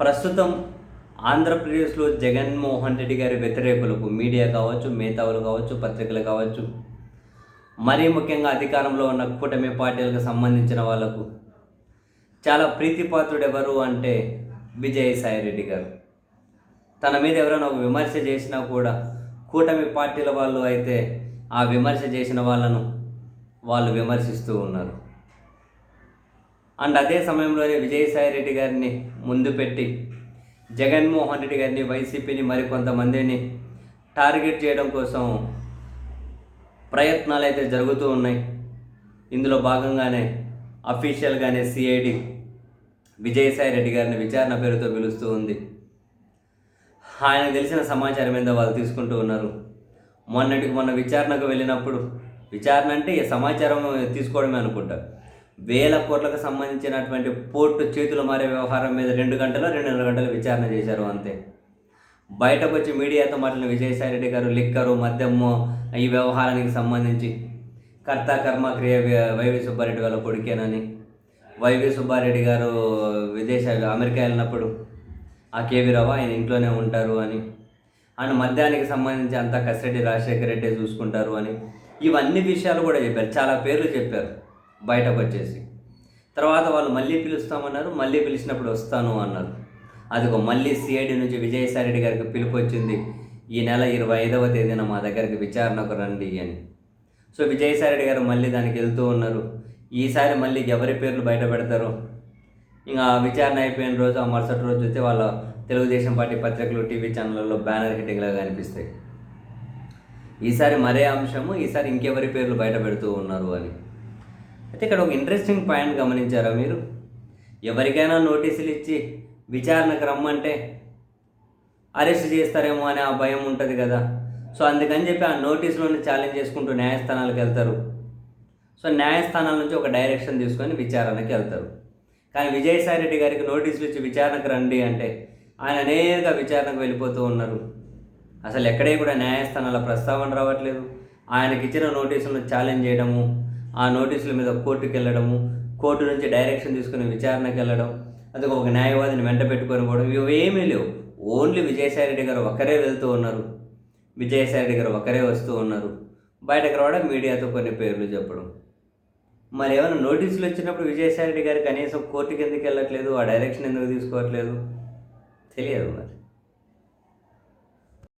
ప్రస్తుతం ఆంధ్రప్రదేశ్లో జగన్మోహన్ రెడ్డి గారి వ్యతిరేకులకు మీడియా కావచ్చు మేధావులు కావచ్చు పత్రికలు కావచ్చు మరీ ముఖ్యంగా అధికారంలో ఉన్న కూటమి పార్టీలకు సంబంధించిన వాళ్ళకు చాలా ప్రీతిపాత్రుడు ఎవరు అంటే విజయసాయి రెడ్డి గారు. తన మీద ఎవరైనా ఒక విమర్శ చేసినా కూడా కూటమి పార్టీల వాళ్ళు అయితే ఆ విమర్శ చేసిన వాళ్ళను వాళ్ళు విమర్శిస్తూ ఉన్నారు. అండ్ అదే సమయంలోనే విజయసాయి రెడ్డి గారిని ముందు పెట్టి జగన్మోహన్ రెడ్డి గారిని వైసీపీని మరికొంతమందిని టార్గెట్ చేయడం కోసం ప్రయత్నాలు అయితే జరుగుతూ ఉన్నాయి. ఇందులో భాగంగానే అఫీషియల్గానే సిఐడి విజయసాయి రెడ్డి గారిని విచారణ పేరుతో పిలుస్తూ ఉంది. ఆయన తెలిసిన సమాచారం ఏందో వాళ్ళు తీసుకుంటూ ఉన్నారు. మొన్నటికి మొన్న విచారణకు వెళ్ళినప్పుడు విచారణ అంటే ఈ సమాచారం తీసుకోవడమే అనుకుంటా. వేల కోట్లకు సంబంధించినటువంటి పోర్టు చేతులు మారే వ్యవహారం మీద రెండు గంటలు రెండున్నర గంటలు విచారణ చేశారు అంతే. బయటకు వచ్చి మీడియాతో మాట్లాడిన విజయసాయి రెడ్డి గారు లిక్కరు మద్యము ఈ వ్యవహారానికి సంబంధించి కర్త కర్మక్రియ వైవి సుబ్బారెడ్డి వాళ్ళ కొడుకేనని. వైవి సుబ్బారెడ్డి గారు విదేశాలు అమెరికా వెళ్ళినప్పుడు ఆ కేవీ రావు ఆయన ఇంట్లోనే ఉంటారు అని. అండ్ మద్యానికి సంబంధించి అంతా కసిరెడ్డి రాజశేఖర రెడ్డి చూసుకుంటారు అని. ఇవన్నీ విషయాలు కూడా చెప్పారు చాలా పేర్లు చెప్పారు. బయటకు వచ్చేసి తర్వాత వాళ్ళు మళ్ళీ పిలుస్తామన్నారు మళ్ళీ పిలిచినప్పుడు వస్తాను అన్నారు. అదిగో మళ్ళీ సిఐడి నుంచి విజయసాయి రెడ్డి గారికి పిలుపు వచ్చింది ఈ నెల ఇరవై ఐదవ తేదీన మా దగ్గరికి విచారణకు రండి అని. సో విజయసాయి రెడ్డి గారు మళ్ళీ దానికి వెళ్తూ ఉన్నారు. ఈసారి మళ్ళీ ఎవరి పేర్లు బయట పెడతారు? ఇంకా విచారణ అయిపోయిన రోజు ఆ మరుసటి రోజు చూస్తే వాళ్ళ తెలుగుదేశం పార్టీ పత్రికలు టీవీ ఛానళ్ళలో బ్యానర్ హిట్టింగ్లాగా కనిపిస్తాయి. ఈసారి మరే అంశము? ఈసారి ఇంకెవరి పేర్లు బయట పెడుతూ ఉన్నారు అని. అయితే ఇక్కడ ఒక ఇంట్రెస్టింగ్ పాయింట్ గమనించారా మీరు? ఎవరికైనా నోటీసులు ఇచ్చి విచారణకు రమ్మంటే అరెస్ట్ చేస్తారేమో అనే ఆ భయం ఉంటుంది కదా. సో అందుకని చెప్పి ఆ నోటీసులను ఛాలెంజ్ చేసుకుంటూ న్యాయస్థానాలకు వెళ్తారు. సో న్యాయస్థానాల నుంచి ఒక డైరెక్షన్ తీసుకొని విచారణకి వెళ్తారు. కానీ విజయసాయి రెడ్డి గారికి నోటీసులు ఇచ్చి విచారణకు రండి అంటే ఆయన నేరుగా విచారణకు వెళ్ళిపోతూ ఉన్నారు. అసలు ఎక్కడే కూడా న్యాయస్థానాల ప్రస్తావన రావట్లేదు. ఆయనకి ఇచ్చిన నోటీసులను ఛాలెంజ్ చేయడము ఆ నోటీసుల మీద కోర్టుకి వెళ్ళడము కోర్టు నుంచి డైరెక్షన్ తీసుకుని విచారణకి వెళ్ళడం అందుకు ఒక న్యాయవాదిని వెంట పెట్టుకొని పోవడం ఇవి ఏమీ లేవు. ఓన్లీ విజయసాయి రెడ్డి గారు ఒకరే వెళ్తూ ఉన్నారు. విజయసాయి రెడ్డి గారు ఒకరే వస్తూ ఉన్నారు. బయటకు రావడం మీడియాతో కొన్ని పేర్లు చెప్పడం. మరి ఏమైనా నోటీసులు వచ్చినప్పుడు విజయసాయి రెడ్డి గారు కనీసం కోర్టుకి ఎందుకు వెళ్ళట్లేదు ఆ డైరెక్షన్ ఎందుకు తీసుకోవట్లేదు? తెలియదు మరి.